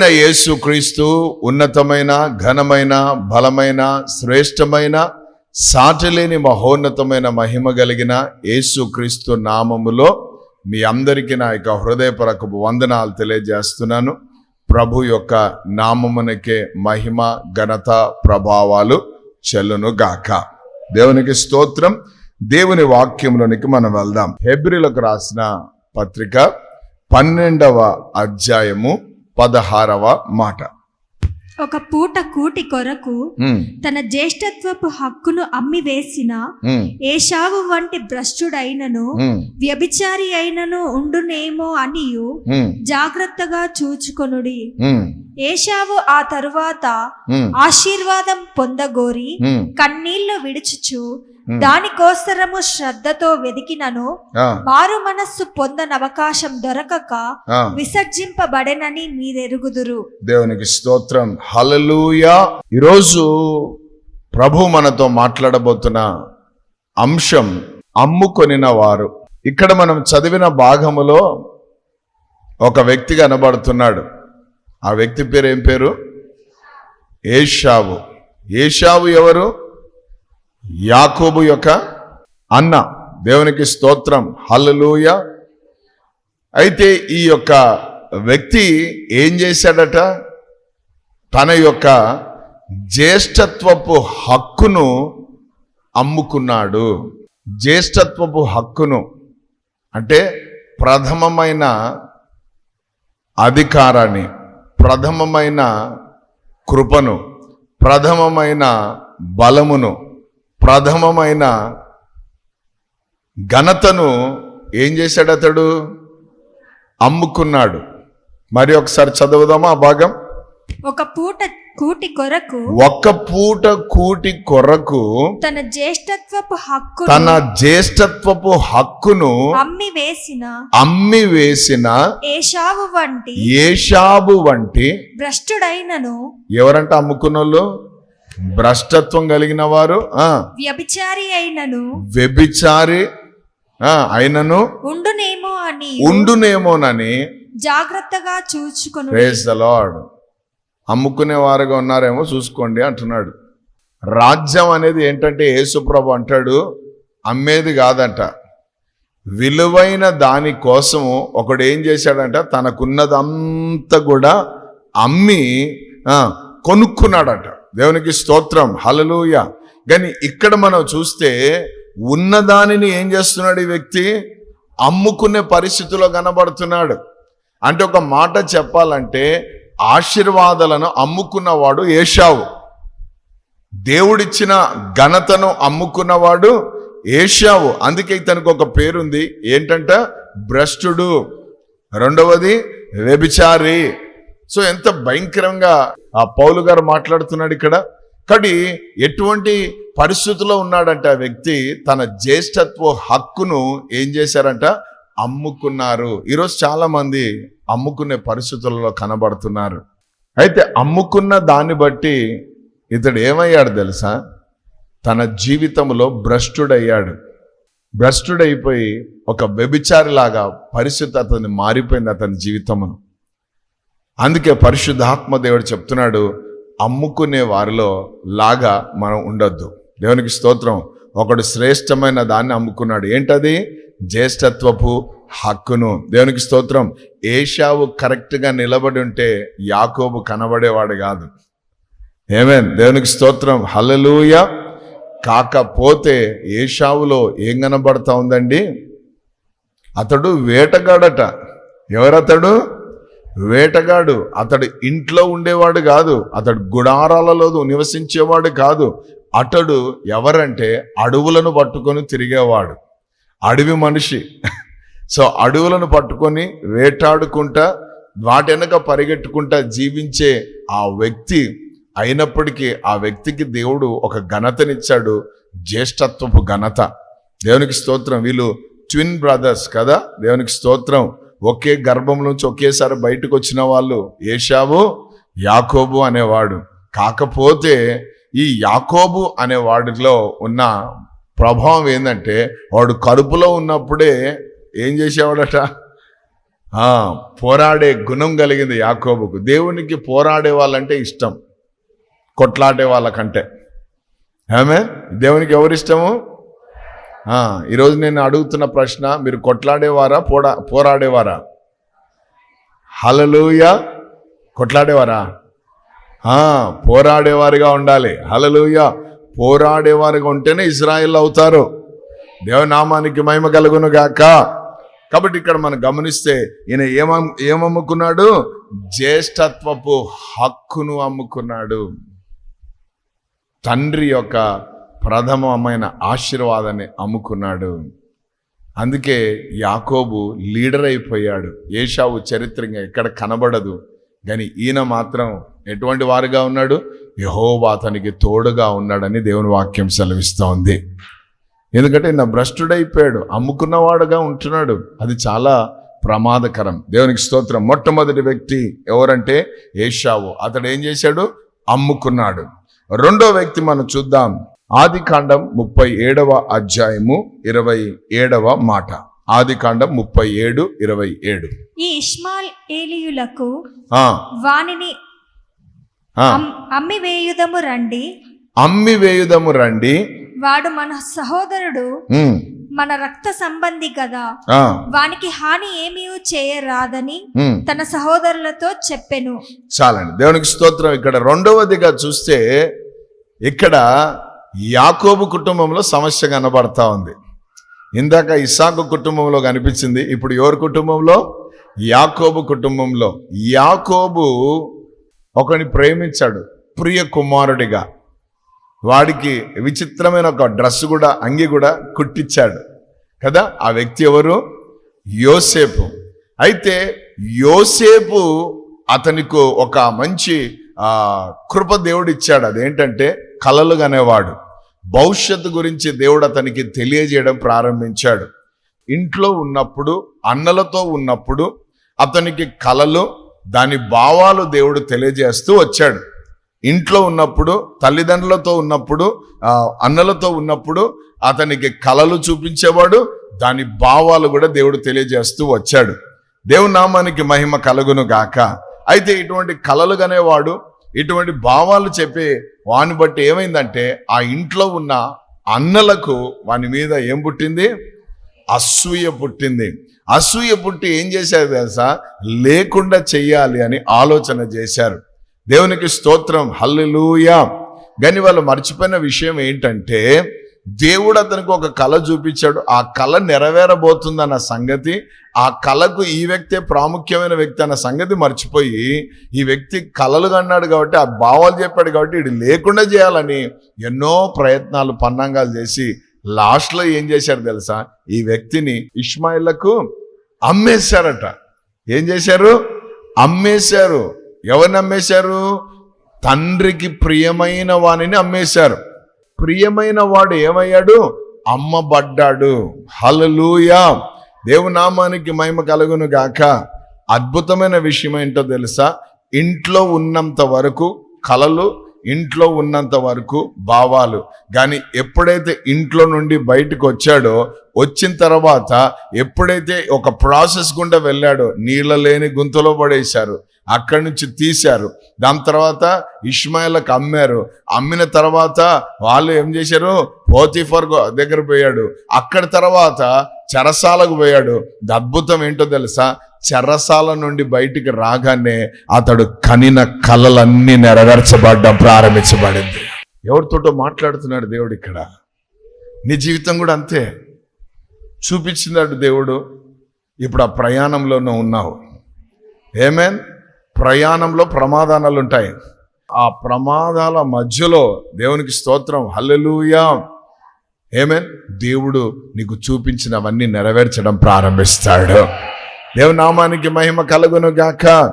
అయిన యేసు క్రీస్తు ఉన్నతమైన ఘనమైన బలమైన శ్రేష్టమైన సాటిలేని మహోన్నతమైన మహిమ కలిగిన యేసు క్రీస్తు నామములో మీ అందరికీ నా యొక్క హృదయపరకపు వందనాలు తెలియజేస్తున్నాను. ప్రభు యొక్క నామమునకే మహిమ ఘనత ప్రభావాలు చెల్లును గాక. దేవునికి స్తోత్రం. దేవుని వాక్యంలోనికి మనం వెళ్దాం. హెబ్రిలకు రాసిన పత్రిక పన్నెండవ అధ్యాయము పదహారవ మాట. ఒక పూట కూటి కొరకు తన జ్యేష్ఠత్వపు హక్కును అమ్మి వేసిన ఏషావు వంటి భ్రష్టుడైనను వ్యభిచారి అయినను ఉండునేమో అనియు జాగ్రత్తగా చూచుకొనుడి. ఏషావు ఆ తరువాత ఆశీర్వాదం పొందగోరి కన్నీళ్ళు విడుచుచు. దానికోసరము శ్రద్ధతో వెదికినను మారు మనస్సు పొందనవకాశం దొరకక ఆ. విసర్జింపబడెనని మీరెరుగుదురు. దేవునికి స్తోత్రం. హల్లెలూయా. ఈరోజు ప్రభు మనతో మాట్లాడబోతున్న అంశం అమ్ముకొనిన వారు. ఇక్కడ మనం చదివిన భాగములో ఒక వ్యక్తి కనబడుతున్నాడు. ఆ వ్యక్తి పేరు ఏం పేరు? ఏషావు. ఏషావు ఎవరు? యాకోబు యొక్క అన్న. దేవునికి స్తోత్రం. హల్లెలూయ. అయితే ఈ యొక్క వ్యక్తి ఏం చేశాడట? తన యొక్క జ్యేష్ఠత్వపు హక్కును అమ్ముకున్నాడు. జ్యేష్ఠత్వపు హక్కును అంటే ప్రథమమైన అధికారాన్ని ప్రథమమైన కృపను ప్రథమమైన బలమును ప్రథమమైన ఘనతను ఏం చేశాడు అతడు? అమ్ముకున్నాడు. మరి ఒకసారి చదువుదామా ఆ భాగం? ఒక పూట కూటి కొరకు ఒక్క పూట కూటి కొరకు తన జ్యేష్ఠత్వపు హక్కు తన జ్యేష్ఠత్వపు హక్కును అమ్మి వేసిన అమ్మి వేసిన ఏషావు వంటి ఏషాబు వంటి భ్రష్టుడైనను ఎవరంట అమ్ముకున్నోళ్ళు? భ్రష్టత్వం కలిగిన వారు వ్యభిచారి అయినను వ్యభిచారి అయినను ఉండునేమో అని ఉండునేమోనని జాగ్రత్తగా చూచుకొను ప్రేస్ ద లార్డ్ అమ్ముకునే వారుగా ఉన్నారేమో చూసుకోండి అంటున్నాడు. రాజ్యం అనేది ఏంటంటే యేసుప్రభు అంటాడు అమ్మేది కాదంట. విలువైన దాని కోసము ఒకడు ఏం చేశాడంట తనకున్నదంతా కూడా అమ్మి కొనుక్కున్నాడట. దేవునికి స్తోత్రం. హలలుయ కానీ ఇక్కడ మనం చూస్తే ఉన్నదానిని ఏం చేస్తున్నాడు ఈ వ్యక్తి? అమ్ముకునే పరిస్థితిలో కనబడుతున్నాడు. అంటే ఒక మాట చెప్పాలంటే ఆశీర్వాదాలను అమ్ముకున్నవాడు ఏషావు. దేవుడిచ్చిన ఘనతను అమ్ముకున్నవాడు ఏషావు. అందుకే ఇతనికి ఒక పేరుంది. ఏంటంట? భ్రష్టుడు. రెండవది వ్యభిచారి. సో ఎంత భయంకరంగా ఆ పౌలు గారు మాట్లాడుతున్నాడు ఇక్కడ. కానీ ఎటువంటి పరిస్థితిలో ఉన్నాడంటే ఆ వ్యక్తి తన జ్యేష్ఠత్వ హక్కును ఏం చేశారంట? అమ్ముకున్నారు. ఈరోజు చాలా మంది అమ్ముకునే పరిస్థితులలో కనబడుతున్నారు. అయితే అమ్ముకున్న దాన్ని బట్టి ఇతడు ఏమయ్యాడు తెలుసా? తన జీవితంలో భ్రష్టుడయ్యాడు. భ్రష్టుడైపోయి ఒక వ్యభిచారిలాగా పరిస్థితి అతని మారిపోయింది అతని జీవితంలో. అందుకే పరిశుద్ధాత్మ దేవుడు చెప్తున్నాడు అమ్ముకునే వారిలో లాగా మనం ఉండొద్దు. దేవునికి స్తోత్రం ఒకడు శ్రేష్టమైన దాన్ని అమ్ముకున్నాడు. ఏంటది? జ్యేష్ఠత్వపు హక్కును. దేవునికి స్తోత్రం ఏషావు కరెక్ట్గా నిలబడి ఉంటే యాకోబు కనబడేవాడు కాదు. ఏమేన్ దేవునికి స్తోత్రం. హల్లెలూయ. కాకపోతే ఏషావులో ఏం కనబడతా ఉందండి? అతడు వేటగాడట. ఎవరతడు? వేటగాడు అతడు ఇంట్లో ఉండేవాడు కాదు అతడు గుడారాలలో నివసించేవాడు కాదు. అతడు ఎవరంటే అడవులను పట్టుకొని తిరిగేవాడు. అడవి మనిషి. సో అడవులను పట్టుకొని వేటాడుకుంటా వాటి పరిగెట్టుకుంటా జీవించే ఆ వ్యక్తి అయినప్పటికీ ఆ వ్యక్తికి దేవుడు ఒక ఘనతనిచ్చాడు జ్యేష్ఠత్వపు ఘనత. దేవునికి స్తోత్రం. వీళ్ళు ట్విన్ బ్రదర్స్ కదా? దేవునికి స్తోత్రం. ఒకే గర్భం నుంచి ఒకేసారి బయటకు వచ్చిన వాళ్ళు ఏషావు యాకోబు అనేవాడు. కాకపోతే ఈ యాకోబు అనే వాడిలో ఉన్న ప్రభావం ఏంటంటే వాడు కడుపులో ఉన్నప్పుడే ఏం చేసేవాడట? పోరాడే గుణం కలిగింది యాకోబుకు. దేవునికి పోరాడే వాళ్ళంటే ఇష్టం. కొట్లాడే వాళ్ళకంటే. ఆమె దేవునికి ఎవరిష్టము? ఈరోజు నేను అడుగుతున్న ప్రశ్న మీరు కొట్లాడేవారా? పోడా పోరాడేవారా? హలలుయ కొట్లాడేవారా? పోరాడేవారుగా ఉండాలి. హలలుయ పోరాడేవారుగా ఉంటేనే ఇజ్రాయిల్ అవుతారు. దేవనామానికి మహిమ కలుగును గాక. కాబట్టి ఇక్కడ మనం గమనిస్తే ఈయన ఏమ ఏమమ్ముకున్నాడు? జ్యేష్ఠత్వపు హక్కును అమ్ముకున్నాడు. తండ్రి యొక్క ప్రథమమైన ఆశీర్వాదాన్ని అమ్ముకున్నాడు. అందుకే యాకోబు లీడర్ అయిపోయాడు. ఏషావు చరిత్రంగా ఎక్కడ కనబడదు. కానీ ఈయన మాత్రం ఎటువంటి వారుగా ఉన్నాడు? యహోవా అతనికి తోడుగా ఉన్నాడని దేవుని వాక్యం సెలవిస్తోంది. ఎందుకంటే నా భ్రష్టుడైపోయాడు అమ్ముకున్నవాడుగా ఉంటున్నాడు. అది చాలా ప్రమాదకరం. దేవునికి స్తోత్రం. మొట్టమొదటి వ్యక్తి ఎవరంటే ఏషావు. అతడు ఏం చేశాడు? అమ్ముకున్నాడు. రెండో వ్యక్తి మనం చూద్దాం. ఆది కాండం ముప్పై ఏడవ అధ్యాయము ఇరవై ఏడవ మాట. ఆది కాండం ముప్పై ఏడు ఇరవై ఏడు ఈ ఇష్మాల్ ఏలియులకు వానిని అమ్మి వేయుదము రండి. అమ్మి వేయుదము రండి. వాడు మన సహోదరుడు మన రక్త సంబంధి కదా. వానికి హాని ఏమీ చేయరాదని. తన సహోదరులతో చెప్పెను. చాలండి. దేవునికి స్తోత్రం. ఇక్కడ రెండవదిగా చూస్తే ఇక్కడ యాకోబు కుటుంబంలో సమస్య కనబడతా ఉంది. ఇందాక ఇసాకు కుటుంబంలో కనిపించింది ఇప్పుడు ఎవరి కుటుంబంలో? యాకోబు కుటుంబంలో. యాకోబు ఒకని ప్రేమించాడు ప్రియ కుమారుడిగా. వాడికి విచిత్రమైన ఒక డ్రెస్ కూడా అంగి కూడా కుట్టించాడు. కదా ఆ వ్యక్తి ఎవరు? యోసేపు. అయితే యోసేపు అతనికి ఒక మంచి కృప దేవుడు ఇచ్చాడు అదేంటంటే కలలు కనేవాడు భవిష్యత్తు గురించి దేవుడు అతనికి తెలియజేయడం ప్రారంభించాడు. ఇంట్లో ఉన్నప్పుడు అన్నలతో ఉన్నప్పుడు అతనికి కలలు దాని భావాలు దేవుడు తెలియజేస్తూ వచ్చాడు. ఇంట్లో ఉన్నప్పుడు తల్లిదండ్రులతో ఉన్నప్పుడు అన్నలతో ఉన్నప్పుడు అతనికి కలలు చూపించేవాడు దాని భావాలు కూడా దేవుడు తెలియజేస్తూ వచ్చాడు. దేవునామానికి మహిమ కలుగును గాక. అయితే ఇటువంటి కలలు కనేవాడు ఇటువంటి భావాలు చెప్పే వాని బట్టి ఏమైందంటే ఆ ఇంట్లో ఉన్న అన్నలకు వాని మీద ఏం పుట్టింది? అసూయ పుట్టింది. అసూయ పుట్టి ఏం చేశారు తెలుసా? లేకుండా చెయ్యాలి అని ఆలోచన చేశారు. దేవునికి స్తోత్రం. హల్లెలూయా. కానీ వాళ్ళు మర్చిపోయిన విషయం ఏంటంటే దేవుడు అతనికి ఒక కళ చూపించాడు. ఆ కళ నెరవేరబోతుందన్న సంగతి ఆ కళకు ఈ వ్యక్తే ప్రాముఖ్యమైన వ్యక్తి అన్న సంగతి మర్చిపోయి ఈ వ్యక్తి కళలు కన్నాడు కాబట్టి ఆ భావాలు చెప్పాడు కాబట్టి ఇది లేకుండా చేయాలని ఎన్నో ప్రయత్నాలు పన్నంగాలు చేసి లాస్ట్లో ఏం చేశారు తెలుసా? ఈ వ్యక్తిని ఇష్మాయిలకు అమ్మేశారట. ఏం చేశారు? అమ్మేశారు. ఎవరిని అమ్మేశారు? తండ్రికి ప్రియమైన వాణిని అమ్మేశారు. ప్రియమైన వాడు ఏమయ్యాడు? అమ్మబడ్డాడు. హలలుయా దేవునామానికి మహిమ కలుగును గాక. అద్భుతమైన విషయం ఏంటో తెలుసా? ఇంట్లో ఉన్నంత వరకు కలలు ఇంట్లో ఉన్నంత వరకు భావాలు. కానీ ఎప్పుడైతే ఇంట్లో నుండి బయటకు వచ్చాడో వచ్చిన తర్వాత ఎప్పుడైతే ఒక ప్రాసెస్ గుండా వెళ్ళాడో నీళ్ళ లేని గుంతలో పడేశారు. అక్కడి నుంచి తీశారు. దాని తర్వాత ఇష్మాయిలకు అమ్మారు. అమ్మిన తర్వాత వాళ్ళు ఏం చేశారు? పోతిఫర్ దగ్గర పోయాడు. అక్కడ తర్వాత చెరసాలకు పోయాడు. అద్భుతం ఏంటో తెలుసా? చెరసాల నుండి బయటికి రాగానే అతడు కనిన కలలన్నీ నెరవేర్చబడ్డం ప్రారంభించబడింది. ఎవరితోటో మాట్లాడుతున్నాడు దేవుడు ఇక్కడ. నీ జీవితం కూడా అంతే. చూపించినాడు దేవుడు. ఇప్పుడు ఆ ప్రయాణంలోనూ ఉన్నావు. ఏమేన్ ప్రయాణంలో ప్రమాదాలు ఉంటాయి ఆ ప్రమాదాల మధ్యలో దేవునికి స్తోత్రం. హల్లెలూయా. ఏమేన్ దేవుడు నీకు చూపించినవన్నీ నెరవేర్చడం ప్రారంభిస్తాడు. దేవుని నామానికి మహిమ కలుగును గాక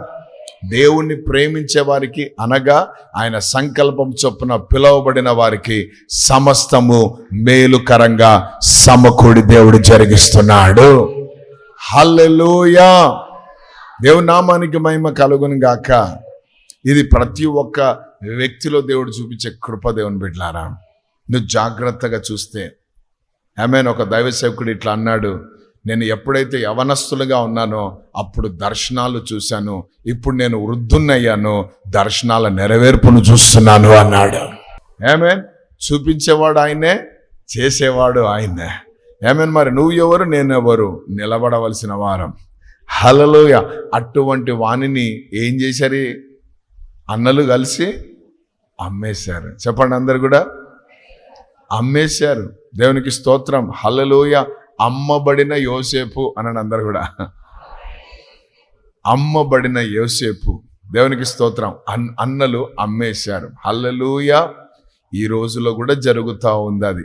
దేవుణ్ణి ప్రేమించే వారికి అనగా ఆయన సంకల్పం చొప్పున పిలువబడిన వారికి సమస్తము మేలుకరంగా సమకూడి దేవుడు జరిగిస్తున్నాడు. హల్లెలూయా. దేవుని నామానికి మహిమ కలుగును గాక. ఇది ప్రతి ఒక్క వ్యక్తిలో దేవుడు చూపించే కృప దేవుని బిడ్లారా నువ్వు జాగ్రత్తగా చూస్తే. ఆమెను ఒక దైవ సేవకుడు ఇట్లా అన్నాడు. నేను ఎప్పుడైతే యవనస్తులుగా ఉన్నానో అప్పుడు దర్శనాలు చూశాను. ఇప్పుడు నేను వృద్ధున్నయ్యాను దర్శనాల నెరవేర్పును చూస్తున్నాను అన్నాడు. ఏమే చూపించేవాడు ఆయనే చేసేవాడు ఆయనే. ఏమేన్ మరి నువ్వు ఎవరు నేను ఎవరు నిలబడవలసిన వారం. హలలోయ అటువంటి వాణిని ఏం చేశారు? అన్నలు కలిసి అమ్మేశారు. చెప్పండి అందరు కూడా. అమ్మేశారు. దేవునికి స్తోత్రం. హల్లలోయ. అమ్మబడిన యోసేపు అని అందరు కూడా. అమ్మబడిన యోసేపు. దేవునికి స్తోత్రం. అన్ అన్నలు అమ్మేశారు. హల్లలోయ. ఈ రోజులో కూడా జరుగుతూ ఉంది అది.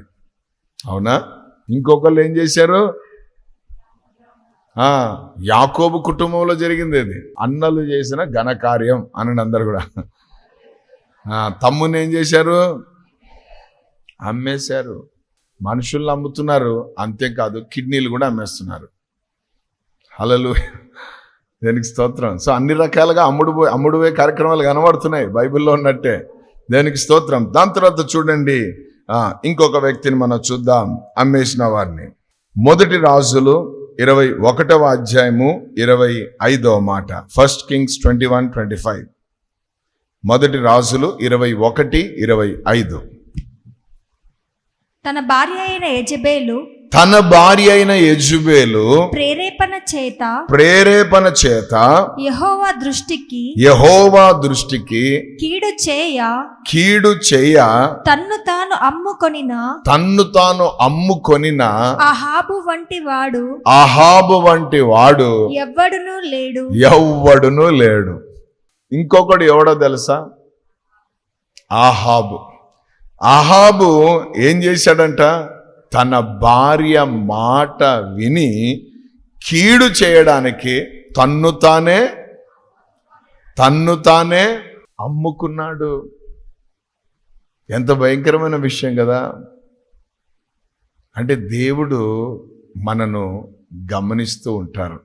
అవునా? ఇంకొకళ్ళు ఏం చేశారు? యాకోబు కుటుంబంలో జరిగింది అది అన్నలు చేసిన ఘనకార్యం అని అందరు కూడా. తమ్ముని ఏం చేశారు? అమ్మేశారు. మనుషుల్ని అమ్ముతున్నారు. అంతేకాదు కిడ్నీలు కూడా అమ్మేస్తున్నారు. హలలు దేనికి స్తోత్రం? సో అన్ని రకాలుగా అమ్ముడు పోయి అమ్ముడు కార్యక్రమాలు కనబడుతున్నాయి బైబిల్లో ఉన్నట్టే. దేనికి స్తోత్రం? దాని తర్వాత చూడండి. ఇంకొక వ్యక్తిని మనం చూద్దాం. అమ్మేసిన వారిని. మొదటి రాజులు ఇరవై ఒకటవ అధ్యాయము ఇరవై ఐదవ మాట. First Kings twenty one twenty five మొదటి రాజులు ఇరవై ఒకటి ఇరవై ఐదు. తన భార్య అయిన యజబేలు తన భార్య అయిన యజుబేలు ప్రేరేపణ చేత ప్రేరేపణ చేత యెహోవా దృష్టికి యహోవా దృష్టికి కీడు చేయ కీడు చేయ తన్ను తాను అమ్ముకొనిన తన్ను తాను అమ్ముకొనిన అహాబు వంటి వాడు అహాబు వంటి వాడు ఎవ్వడునూ లేడు. ఎవ్వడును లేడు. ఇంకొకడు ఎవడో తెలుసా? ఆహాబు ఆహాబు ఏం చేశాడంట? తన భార్య మాట విని కీడు చేయడానికి తన్ను తానే తన్ను తానే అమ్ముకున్నాడు. ఎంత భయంకరమైన విషయం కదా. అంటే దేవుడు మనను గమనిస్తూ ఉంటారు.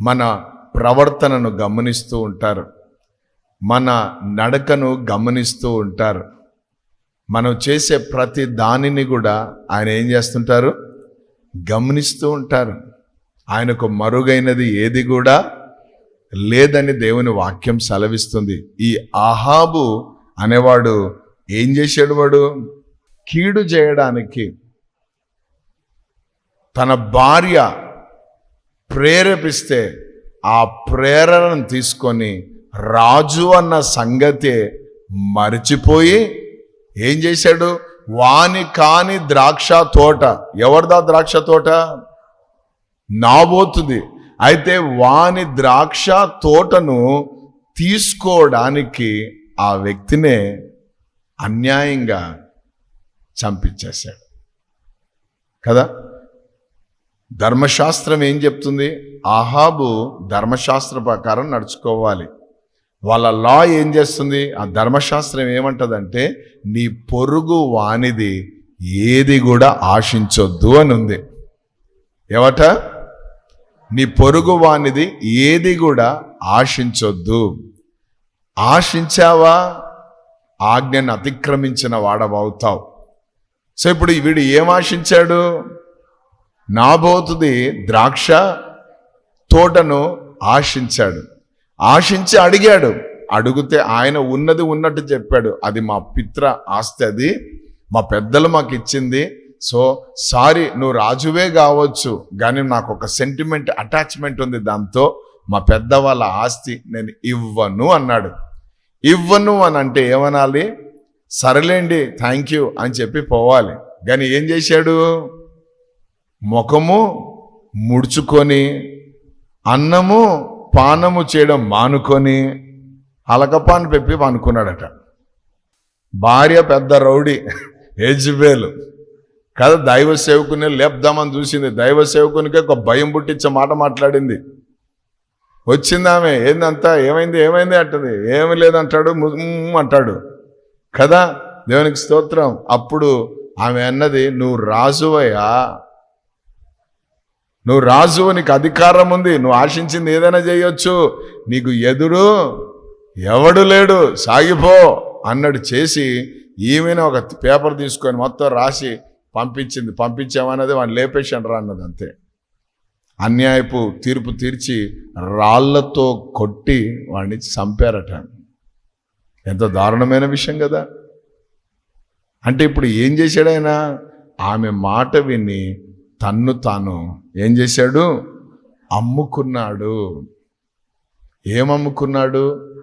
మన ప్రవర్తనను గమనిస్తూ ఉంటారు. మన నడకను గమనిస్తూ ఉంటారు. మనం చేసే ప్రతి దానిని కూడా ఆయన ఏం చేస్తుంటారు? గమనిస్తూ ఉంటారు. ఆయనకు మరుగైనది ఏది కూడా లేదని దేవుని వాక్యం సెలవిస్తుంది. ఈ ఆహాబు అనేవాడు ఏం చేశాడు వాడు? కీడు చేయడానికి తన భార్య ప్రేరేపిస్తే ఆ ప్రేరణను తీసుకొని రాజు అన్న సంగతే మరిచిపోయి ఏం చేశాడు? వాని కాని ద్రాక్ష తోట. ఎవరిదా ద్రాక్ష తోట? నాబోతుంది. అయితే వాని ద్రాక్ష తోటను తీసుకోవడానికి ఆ వ్యక్తినే అన్యాయంగా చంపించేశాడు. కదా? ధర్మశాస్త్రం ఏం చెప్తుంది? ఆహాబు ధర్మశాస్త్ర ప్రకారం నడుచుకోవాలి. వాళ్ళ లా ఏం చేస్తుంది? ఆ ధర్మశాస్త్రం ఏమంటదంటే నీ పొరుగు వానిది ఏది కూడా ఆశించొద్దు అని ఉంది. ఏవట? నీ పొరుగు వానిది ఏది కూడా ఆశించొద్దు. ఆశించావా? ఆజ్ఞను అతిక్రమించిన వాడవవుతావు. సో ఇప్పుడు వీడు ఏం ఆశించాడు? నాబోతుది ద్రాక్ష తోటను ఆశించాడు. ఆశించి అడిగాడు. అడిగితే ఆయన ఉన్నది ఉన్నట్టు చెప్పాడు. అది మా పిత్ర ఆస్తి అది. మా పెద్దలు మాకు ఇచ్చింది. సో సారీ నువ్వు రాజువే కావచ్చు. కానీ నాకు ఒక సెంటిమెంట్ అటాచ్మెంట్ ఉంది దాంతో. మా పెద్ద వాళ్ళ ఆస్తి నేను ఇవ్వను అన్నాడు. ఇవ్వను అని అంటే ఏమనాలి? సరేలేండి థ్యాంక్ యూ అని చెప్పి పోవాలి. కానీ ఏం చేశాడు? ముఖము ముడుచుకొని అన్నము పానము చేయడం మానుకొని అలకపాను పెప్పి పనుకున్నాడట. భార్య పెద్ద రౌడీ ఏజ్బేలు కదా దైవ సేవకుని లేపుదామని చూసింది. దైవ సేవకునికే ఒక భయం పుట్టించే మాట మాట్లాడింది. వచ్చింది ఆమె ఏందంతా? ఏమైంది? ఏమైంది? అంటది. ఏమి లేదంటాడు అంటాడు. కదా దేవునికి స్తోత్రం. అప్పుడు ఆమె అన్నది నువ్వు రాజువయ్యా నువ్వు రాజు నీకు అధికారం ఉంది నువ్వు ఆశించింది ఏదైనా చేయొచ్చు. నీకు ఎదురు ఎవడు లేడు సాగిపో అన్నట్టు చేసి ఈమెను ఒక పేపర్ తీసుకొని మొత్తం రాసి పంపించింది. పంపించామన్నది వాడిని లేపేశాను రా అన్నది అంతే. అన్యాయపు తీర్పు తీర్చి రాళ్ళతో కొట్టి వాడిని చంపారట. ఎంత దారుణమైన విషయం కదా. అంటే ఇప్పుడు ఏం చేశాడైనా ఆమె మాట విని తన్ను తాను ఏం చేశాడు? అమ్ముకున్నాడు. ఏమమ్ముకున్నాడు?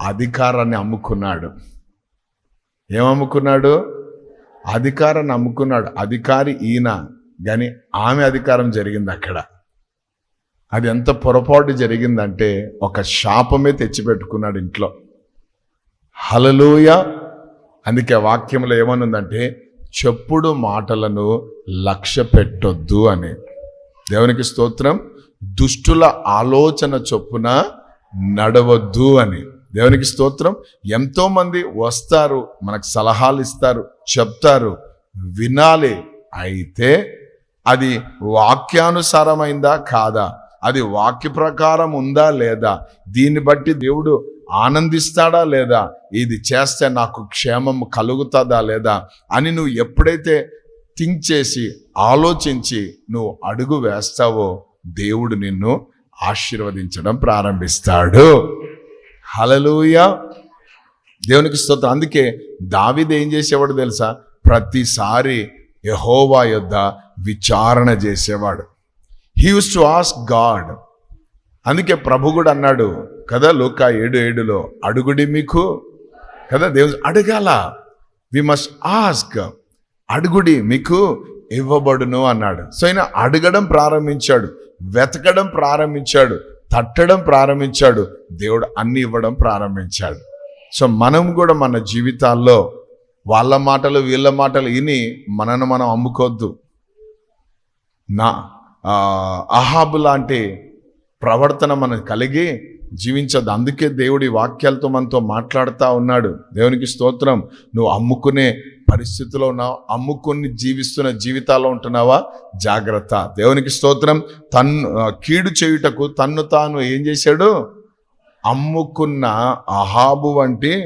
అధికారాన్ని అమ్ముకున్నాడు. ఏమమ్ముకున్నాడు? అధికారాన్ని అమ్ముకున్నాడు. అధికారి ఈయన కానీ ఆమె అధికారం జరిగింది అక్కడ. అది ఎంత పొరపాటు జరిగిందంటే ఒక శాపమే తెచ్చిపెట్టుకున్నాడు ఇంట్లో. హలలోయ అందుకే వాక్యంలో ఏమనుందంటే చెప్పుడు మాటలను లక్ష్య పెట్టొద్దు అని. దేవునికి స్తోత్రం. దుష్టుల ఆలోచన చొప్పున నడవద్దు అని. దేవునికి స్తోత్రం. ఎంతోమంది వస్తారు మనకు సలహాలు ఇస్తారు చెప్తారు వినాలి. అయితే అది వాక్యానుసారమైందా కాదా? అది వాక్య ప్రకారం ఉందా లేదా? దీన్ని బట్టి దేవుడు ఆనందిస్తాడా లేదా? ఇది చేస్తే నాకు క్షేమం కలుగుతుందా లేదా? అని నువ్వు ఎప్పుడైతే థింక్ చేసి ఆలోచించి నువ్వు అడుగు వేస్తావో దేవుడు నిన్ను ఆశీర్వదించడం ప్రారంభిస్తాడు. హలలుయ దేవునికి స్తోత్రం. అందుకే దావిది ఏం చేసేవాడు తెలుసా? ప్రతిసారి యహోవా యొద్ద విచారణ చేసేవాడు. He used to ask God అందుకే ప్రభు కూడా అన్నాడు కదా లోక ఏడు ఏడులో అడుగుడి మీకు? కదా దేవుడు అడగాల. వి మస్ట్ ఆస్క్ అడుగుడి మీకు ఇవ్వబడును అన్నాడు. సో ఆయన అడగడం ప్రారంభించాడు వెతకడం ప్రారంభించాడు తట్టడం ప్రారంభించాడు దేవుడు అన్ని ఇవ్వడం ప్రారంభించాడు. సో మనం కూడా మన జీవితాల్లో వాళ్ళ మాటలు వీళ్ళ మాటలు విని మనను మనం అమ్ముకోవద్దు. నా అహాబు లాంటి ప్రవర్తన మనకు కలిగి జీవించదు. అందుకే దేవుడి వాక్యాలతో మనతో మాట్లాడుతూ ఉన్నాడు. దేవునికి స్తోత్రం. నువ్వు అమ్ముకునే పరిస్థితిలో ఉన్నావు. అమ్ముకుని జీవిస్తున్న జీవితాల్లో ఉంటున్నావా? జాగ్రత్త. దేవునికి స్తోత్రం. తన్ను కీడు చేయుటకు తన్ను తాను ఏం చేశాడు? అమ్ముకున్న అహాబు వంటి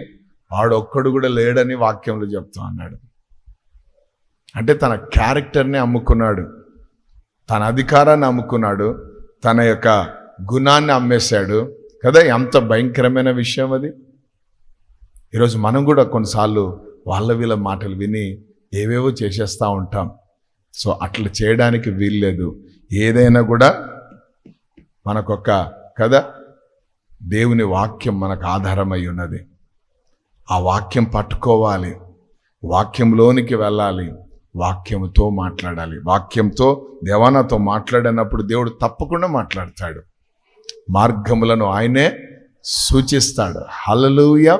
వాడొక్కడు కూడా లేడని వాక్యంలో చెప్తా అన్నాడు అంటే తన క్యారెక్టర్ని అమ్ముకున్నాడు. తన అధికారాన్ని అమ్ముకున్నాడు. తన యొక్క గుణాన్ని అమ్మేశాడు. కదా ఎంత భయంకరమైన విషయం అది? ఈరోజు మనం కూడా కొన్నిసార్లు వాళ్ళ వీళ్ళ మాటలు విని ఏవేవో చేసేస్తూ ఉంటాం. సో అట్లా చేయడానికి వీల్లేదు. ఏదైనా కూడా మనకొక కదా దేవుని వాక్యం మనకు ఆధారమై ఉన్నది. ఆ వాక్యం పట్టుకోవాలి. వాక్యంలోనికి వెళ్ళాలి. వాక్యంతో మాట్లాడాలి. వాక్యంతో దేవానాతో మాట్లాడినప్పుడు దేవుడు తప్పకుండా మాట్లాడతాడు. మార్గములను ఆయనే సూచిస్తాడు. హలలుయ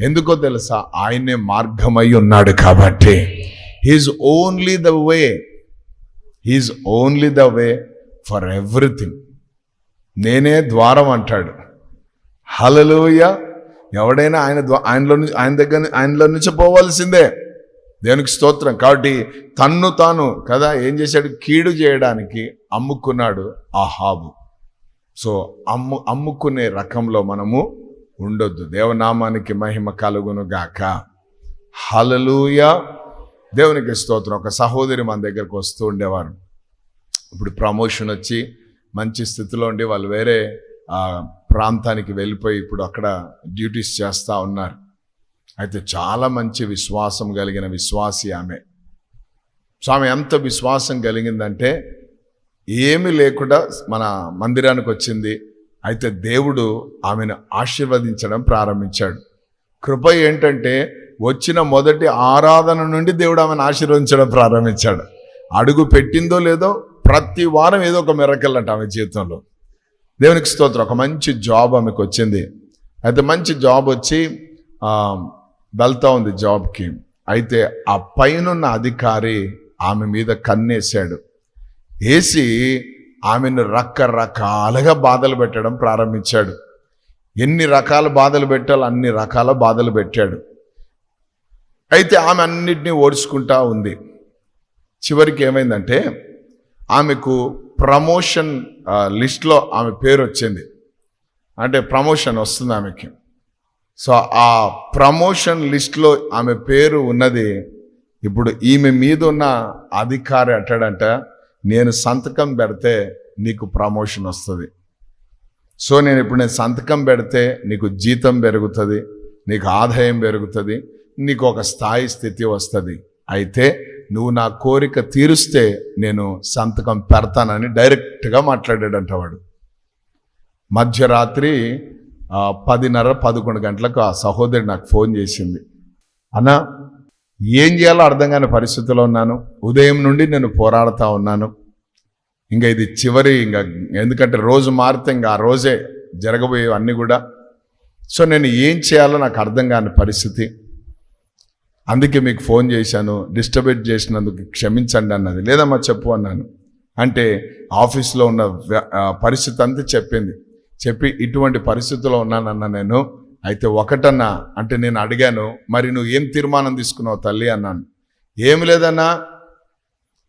ఎందుకో తెలుసా? ఆయనే మార్గమై ఉన్నాడు కాబట్టి. He's only the way he's only the way for everything నేనే ద్వారం అంటాడు. హలలుయ ఎవడైనా ఆయన ఆయనలో నుంచి ఆయన దగ్గర ఆయనలో నుంచి పోవాల్సిందే. దేవునికి స్తోత్రం. కాబట్టి తన్ను తాను కదా ఏం చేశాడు? కీడు చేయడానికి అమ్ముకున్నాడు ఆహాబు సో అమ్ము అమ్ముకునే రకంలో మనము ఉండొద్దు. దేవనామానికి మహిమ కలుగును గాక హలలుయ దేవునికి స్తోత్రం. ఒక సహోదరి మన దగ్గరకు వస్తూ ఉండేవారు. ఇప్పుడు ప్రమోషన్ వచ్చి మంచి స్థితిలో ఉండి వాళ్ళు వేరే ప్రాంతానికి వెళ్ళిపోయి ఇప్పుడు అక్కడ డ్యూటీస్ చేస్తూ ఉన్నారు. అయితే చాలా మంచి విశ్వాసం కలిగిన విశ్వాసి ఆమె. సో ఆమె ఎంత విశ్వాసం కలిగిందంటే ఏమి లేకుండా మన మందిరానికి వచ్చింది. అయితే దేవుడు ఆమెను ఆశీర్వదించడం ప్రారంభించాడు. కృప ఏంటంటే వచ్చిన మొదటి ఆరాధన నుండి దేవుడు ఆమెను ఆశీర్వదించడం ప్రారంభించాడు. అడుగు పెట్టిందో లేదో ప్రతి వారం ఏదో ఒక మిరకల్ అంట ఆమె జీవితంలో. దేవునికి స్తోత్రం. ఒక మంచి జాబ్ ఆమెకు వచ్చింది. అయితే మంచి జాబ్ వచ్చి ఆ, వెళ్తా ఉంది జాబ్కి అయితే ఆ పైనున్న అధికారి ఆమె మీద కన్నేశాడు. వేసి ఆమెను రకరకాలుగా బాధలు పెట్టడం ప్రారంభించాడు. ఎన్ని రకాల బాధలు పెట్టాలో అన్ని రకాల బాధలు పెట్టాడు. అయితే ఆమె అన్నిటినీ ఓడ్చుకుంటా ఉంది. చివరికి ఏమైందంటే ఆమెకు ప్రమోషన్ లిస్ట్లో ఆమె పేరు వచ్చింది. అంటే ప్రమోషన్ వస్తుంది ఆమెకి. సో ఆ ప్రమోషన్ లిస్ట్లో ఆమె పేరు ఉన్నది. ఇప్పుడు ఈమె మీద ఉన్న అధికారి అట్టాడంట నేను సంతకం పెడితే నీకు ప్రమోషన్ వస్తుంది. సో నేను ఇప్పుడు నేను సంతకం పెడితే నీకు జీతం పెరుగుతుంది నీకు ఆదాయం పెరుగుతుంది నీకు ఒక స్థాయి స్థితి వస్తుంది. అయితే నువ్వు నా కోరిక తీరుస్తే నేను సంతకం పెడతానని డైరెక్ట్గా మాట్లాడాడంట వాడు. మధ్యరాత్రి పదిన్నర పదకొండు గంటలకు ఆ సహోదరి నాకు ఫోన్ చేసింది. అన్నా ఏం చేయాలో అర్థం కాని పరిస్థితిలో ఉన్నాను. ఉదయం నుండి నేను పోరాడుతూ ఉన్నాను. ఇంకా ఇది చివరి ఇంకా ఎందుకంటే రోజు మారితే ఇంకా ఆ రోజే జరగబోయేవి అన్నీ కూడా. సో నేను ఏం చేయాలో నాకు అర్థం కాని పరిస్థితి. అందుకే మీకు ఫోన్ చేశాను. డిస్టర్బెట్ చేసినందుకు క్షమించండి అన్నది. లేదమ్మా చెప్పు అన్నాను. అంటే ఆఫీస్లో ఉన్న పరిస్థితి అంతా చెప్పింది. చెప్పి ఇటువంటి పరిస్థితిలో ఉన్నానన్న నేను అయితే ఒకటన్నా అంటే నేను అడిగాను మరి నువ్వు ఏం తీర్మానం తీసుకున్నావు తల్లి? అన్నాను. ఏమి లేదన్నా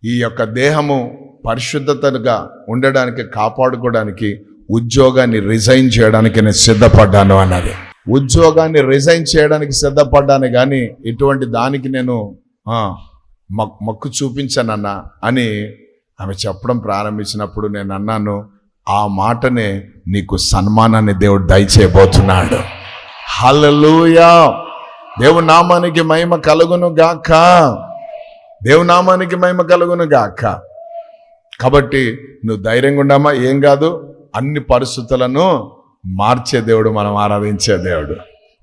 ఈ యొక్క దేహము పరిశుద్ధతగా ఉండడానికి కాపాడుకోవడానికి ఉద్యోగాన్ని రిజైన్ చేయడానికి నేను సిద్ధపడ్డాను అన్నది. ఉద్యోగాన్ని రిజైన్ చేయడానికి సిద్ధపడ్డాను కానీ ఇటువంటి దానికి నేను మొక్కు చూపించానన్నా అని ఆమె చెప్పడం ప్రారంభించినప్పుడు నేను అన్నాను ఆ మాటనే నీకు సన్మానాన్ని దేవుడు దయచేయబోతున్నాడు. హలలుయా దేవు నామానికి మహిమ కలుగును గాక. దేవునామానికి మహిమ కలుగును గాక. కాబట్టి నువ్వు ధైర్యంగా ఉండమా ఏం కాదు అన్ని పరిస్థితులను మార్చే దేవుడు మనం ఆరాధించే దేవుడు.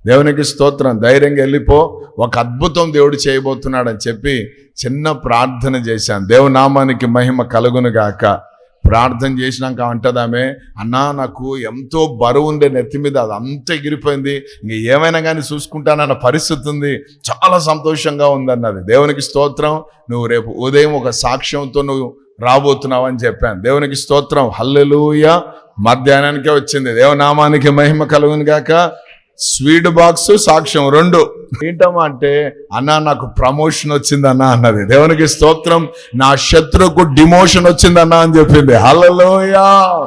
దేవునికి స్తోత్రం ధైర్యంగా వెళ్ళిపో ఒక అద్భుతం దేవుడు చేయబోతున్నాడని చెప్పి చిన్న ప్రార్థన చేశాను. దేవునామానికి మహిమ కలుగును గాక. ప్రార్థన చేసినాక అంటదామే అన్నా నాకు ఎంతో బరువు ఉండే నెత్తి మీద అది అంత ఎగిరిపోయింది. ఇంక ఏమైనా కానీ చూసుకుంటానన్న పరిస్థితి ఉంది. చాలా సంతోషంగా ఉందన్నది దేవునికి స్తోత్రం. నువ్వు రేపు ఉదయం ఒక సాక్ష్యంతో నువ్వు రాబోతున్నావు అని చెప్పాను. దేవునికి స్తోత్రం. హల్లెలూయ. మధ్యాహ్నానికే వచ్చింది. దేవనామానికి మహిమ కలుగును గాక స్వీట్ బాక్స్ సాక్ష్యం రెండు. ఏంటమ్మా అంటే అన్న నాకు ప్రమోషన్ వచ్చింది అన్న అన్నది. దేవునికి స్తోత్రం నా శత్రువుకు డిమోషన్ వచ్చింది అన్న అని చెప్పింది. హల్లెలూయా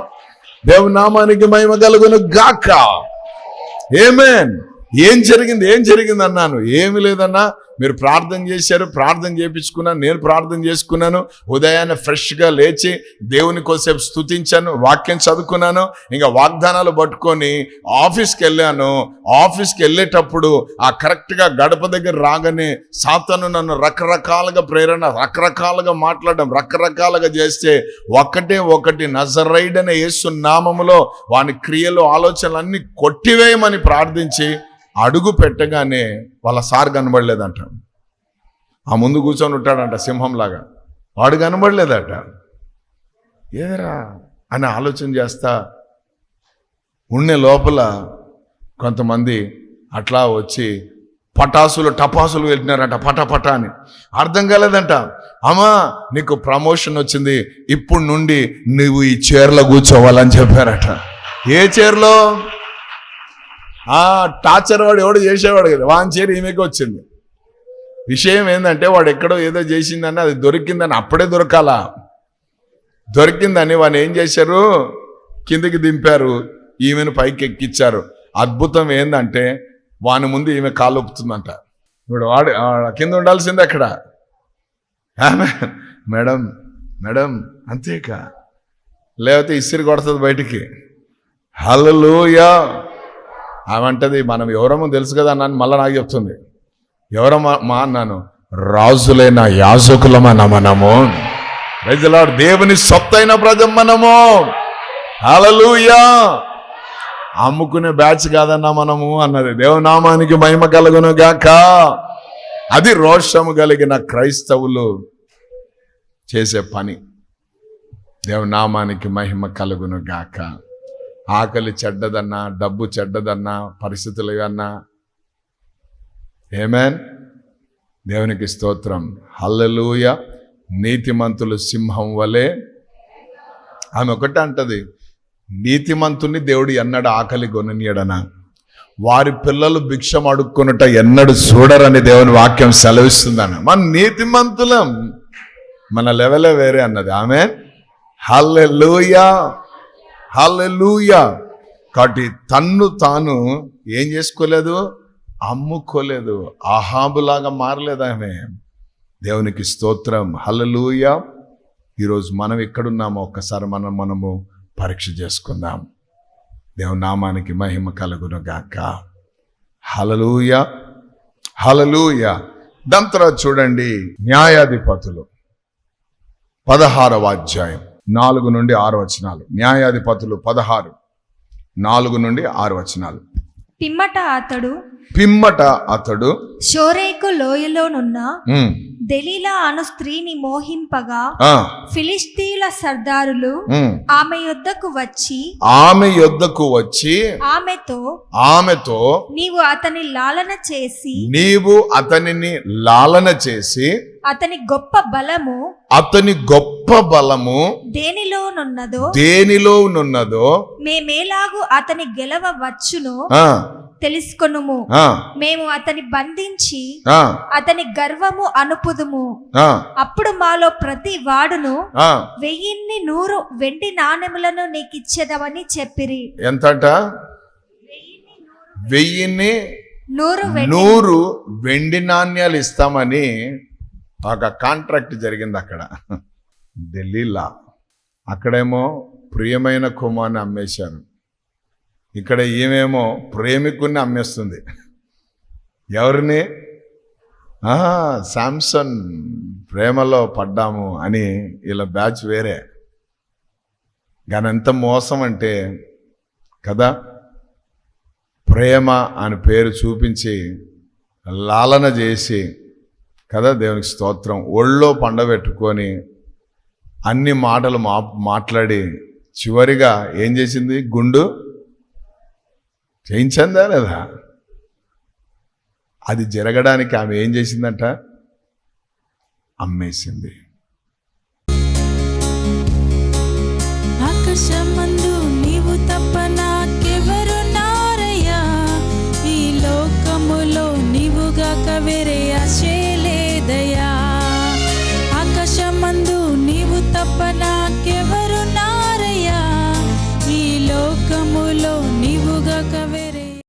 దేవునామానికి మహిమ కలుగును గాక. ఏమేన్ ఏం జరిగింది? ఏం జరిగింది అన్నాను ఏమి లేదన్నా. మీరు ప్రార్థన చేశారు ప్రార్థన చేయించుకున్నాను నేను ప్రార్థన చేసుకున్నాను ఉదయాన్నే ఫ్రెష్గా లేచి దేవుని కొద్దిసేపు స్తుతించాను వాక్యం చదువుకున్నాను ఇంకా వాగ్దానాలు పట్టుకొని ఆఫీస్కి వెళ్ళాను. ఆఫీస్కి వెళ్ళేటప్పుడు ఆ కరెక్ట్గా గడప దగ్గర రాగానే సాతను నన్ను రకరకాలుగా ప్రేరణ రకరకాలుగా మాట్లాడడం రకరకాలుగా చేస్తే ఒక్కటే ఒకటి నజరైడనే యేసు నామములో వాని క్రియలు ఆలోచనలు అన్నీ కొట్టివేయమని ప్రార్థించి అడుగు పెట్టగానే వాళ్ళ సార్ కనబడలేదంట ఆ ముందు కూర్చొని ఉంటాడంట సింహంలాగా. వాడు కనబడలేదట. ఏదరా అని ఆలోచన చేస్తా ఉండే లోపల కొంతమంది అట్లా వచ్చి పటాసులు టపాసులు వెళ్ళినారంట పట పట అని. అర్థం కాలేదంట. అమ్మా నీకు ప్రమోషన్ వచ్చింది. ఇప్పుడు నుండి నువ్వు ఈ చైర్లో కూర్చోవాలని చెప్పారట. ఏ చీరలో? ఆ టార్చర్ వాడు ఎవడు చేసేవాడు కదా వాని చేరి ఈమెకి వచ్చింది. విషయం ఏంటంటే వాడు ఎక్కడో ఏదో చేసిందని అది దొరికిందని అప్పుడే దొరకాలా. దొరికిందని వాడిని ఏం చేశారు? కిందికి దింపారు ఈమెను పైకి ఎక్కిచ్చారు. అద్భుతం ఏంటంటే వాని ముందు ఈమె కాలుపుతుందంట ఇప్పుడు వాడు కింద ఉండాల్సిందే అక్కడ మేడం మేడం అంతేకా? లేకపోతే ఇసిరి కొడుతుంది బయటికి. హలో ఆమె అంటది మనం ఎవరమో తెలుసు కదా అన్నాను మళ్ళీ నాకు చెప్తుంది. ఎవరమ్మా మా అన్నాను రాజులైన యాజకులమన మనము? ప్రజలాడు దేవుని సొత్తైన ప్రజం మనము. అలలుయా అమ్ముకునే బ్యాచ్ కాదన్నా మనము అన్నది. దేవనామానికి మహిమ కలుగును గాక అది రోషము కలిగిన క్రైస్తవులు చేసే పని. దేవనామానికి మహిమ కలుగును గాక ఆకలి చెడ్డదన్నా డబ్బు చెడ్డదన్నా పరిస్థితులు అన్నా ఏమేన్ దేవునికి స్తోత్రం. హల్లెలూయ నీతిమంతులు సింహం వలె. ఆమె ఒకటే అంటది నీతిమంతుని దేవుడు ఎన్నడు ఆకలి కొననీయడనా? వారి పిల్లలు భిక్షం అడుక్కునుట ఎన్నడు చూడరని దేవుని వాక్యం సెలవిస్తుందన్న. మన నీతిమంతులం మన లెవెలే వేరే అన్నది. ఆమె హల్లెలూయా హల్లెలూయా. కాబట్టి తన్ను తాను ఏం చేసుకోలేదు? అమ్ముకోలేదు. అహాబులాగా మారలేదు ఆమె. దేవునికి స్తోత్రం. హలలుయ ఈరోజు మనం ఎక్కడున్నామో ఒక్కసారి మనం మనము పరీక్ష చేసుకుందాం. దేవు నామానికి మహిమ కలుగును గాక. హలలుయ హలలుయ దాని తర్వాత చూడండి న్యాయాధిపతులు. పదహారవ అధ్యాయం. నాలుగు నుండి ఆరు వచనాలు. న్యాయాధిపతులు పదహారు. నాలుగు నుండి ఆరు వచనాలు. పిమ్మట అతడు పిమ్మట అతడు షోరేకు లోయలోనున్న దెలీలా అను స్త్రీని మోహింపగా ఫిలిస్తీన్ల సర్దారులు ఆమె యొద్దకు వచ్చి ఆమె యొద్దకు వచ్చి ఆమెతో ఆమెతో నీవు అతని లాలన చేసి నీవు అతనిని లాలన చేసి అతని గొప్ప బలము అతని గొప్ప బలము దేనిలోనున్నదో దేనిలో నున్నదో మేమేలాగు అతని గెలవ వచ్చునో ఆ, తెలుసుకొనుము. మేము అతని బంధించి అతని గర్వము అనుపుదుము. అప్పుడు మాలో ప్రతి వాడును. వెయ్యిన్ని నూరు వెండి నాణెములను నీకిచ్చేదమని చెప్పిరి. ఎంతట? వెయ్యిన్ని నూరు నూరు వెండి నాణ్యాలు ఇస్తామని ఒక కాంట్రాక్ట్ జరిగింది అక్కడ. ఢిల్లీలా. అక్కడేమో ప్రియమైన కుమార్ని అమ్మేశారు. ఇక్కడ ఈమెమో ప్రేమికుని అమ్మేస్తుంది. ఎవరిని? శాంసన్ ప్రేమలో పడ్డాము అని ఇలా బ్యాచ్ వేరే. కానీ ఎంత మోసం అంటే కదా? ప్రేమ అని పేరు చూపించి లాలన చేసి కదా దేవునికి స్తోత్రం ఒళ్ళో పండబెట్టుకొని అన్ని మాటలు మా మాట్లాడి చివరిగా ఏం చేసింది? గుండు? చేయించందా లేదా? అది జరగడానికి ఆమె ఏం చేసిందంట? అమ్మేసింది. ఆకాశం